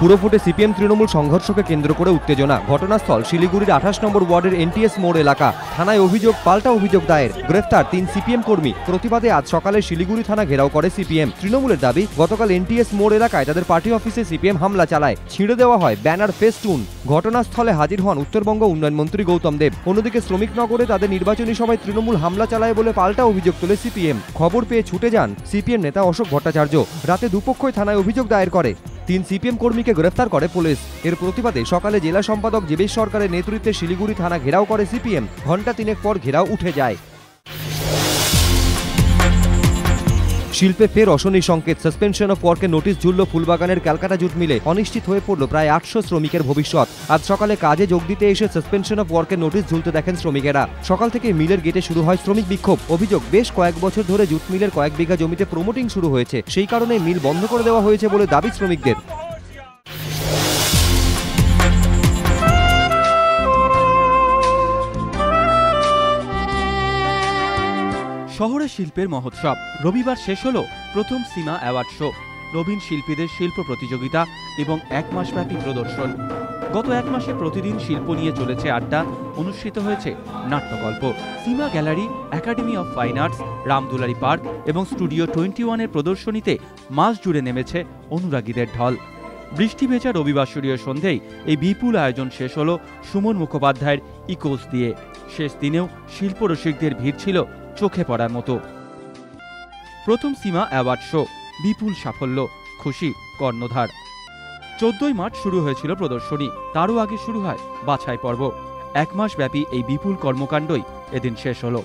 পুরোফুটে CPM Trinamool সংঘর্ষকে কেন্দ্র করে উত্তেজনা। ঘটনাস্থল শিলিগুড়ির আঠাশ নম্বর ওয়ার্ডের এনটিএস মোড় এলাকা। থানায় অভিযোগ, পাল্টা অভিযোগ দায়ের। গ্রেফতার তিন সিপিএম কর্মী। প্রতিবাদে আজ সকালে শিলিগুড়ি থানা ঘেরাও করে সিপিএম। তৃণমূলের দাবি, গতকাল এনটিএস মোড় এলাকায় তাদের পার্টি অফিসে সিপিএম হামলা চালায়। ছিঁড়ে দেওয়া হয় ব্যানার ফেস্টুন। ঘটনাস্থলে হাজির হন উত্তরবঙ্গ উন্নয়ন মন্ত্রী গৌতম দেব। অন্যদিকে শ্রমিক নগরে তাদের নির্বাচনী সভায় তৃণমূল হামলা চালায় বলে পাল্টা অভিযোগ তোলে সিপিএম। খবর পেয়ে ছুটে যান সিপিএম নেতা অশোক ভট্টাচার্য। রাতে দুপক্ষই থানায় অভিযোগ দায়ের করে। তিন সিপিএম কর্মীকে গ্রেফতার করে পুলিশ। এর প্রতিবাদে সকালে জেলা সম্পাদক জীবেশ সরকারের নেতৃত্বে শিলিগুড়ি থানা ঘেরাও করে সিপিএম। ঘণ্টা তিনেক পর ঘেরাও উঠে যায়। শিল্পে ফের অশনি সংকেত। সাসপেনশন অফ ওয়ার্কের নোটিশ ঝুলল ফুলবাগানের ক্যালকাটা জুট মিলে। অনিশ্চিত হয়ে পড়ল প্রায় আটশো শ্রমিকের ভবিষ্যৎ। আজ সকালে কাজে যোগ দিতে এসে সাসপেনশন অফ ওয়ার্কের নোটিশ ঝুলতে দেখেন শ্রমিকেরা। সকাল থেকে মিলের গেটে শুরু হয় শ্রমিক বিক্ষোভ। অভিযোগ, বেশ কয়েক বছর ধরে জুট মিলের কয়েক বিঘা জমিতে প্রমোটিং শুরু হয়েছে। সেই কারণে মিল বন্ধ করে দেওয়া হয়েছে বলে দাবি শ্রমিকদের। শহরে শিল্পের মহোৎসব। রবিবার শেষ হলো প্রথম সীমা অ্যাওয়ার্ড শো। নবীন শিল্পীদের শিল্প প্রতিযোগিতা এবং এক মাসব্যাপী প্রদর্শন। গত এক মাসে প্রতিদিন শিল্প নিয়ে চলেছে আড্ডা, অনুষ্ঠিত হয়েছে নাট্যগল্প Sima gallery, academy of fine arts, Ramdulari park এবং স্টুডিও টোয়েন্টি ওয়ানের প্রদর্শনীতে মাস জুড়ে নেমেছে অনুরাগীদের ঢল। বৃষ্টি ভেজা রবিবাসরীয় সন্ধেই এই বিপুল আয়োজন শেষ হলো সুমন মুখোপাধ্যায়ের ইকোস দিয়ে। শেষ দিনেও শিল্পরসিকদের ভিড় ছিল চোখে পড়ার মতো। প্রথম সীমা অ্যাওয়ার্ড শো, বিপুল সাফল্য, খুশি, কর্ণধার। চোদ্দই মার্চ শুরু হয়েছিল প্রদর্শনী, তারও আগে শুরু হয় বাছাই পর্ব এক মাস ব্যাপী এই বিপুল কর্মকাণ্ডই এদিন শেষ হলো।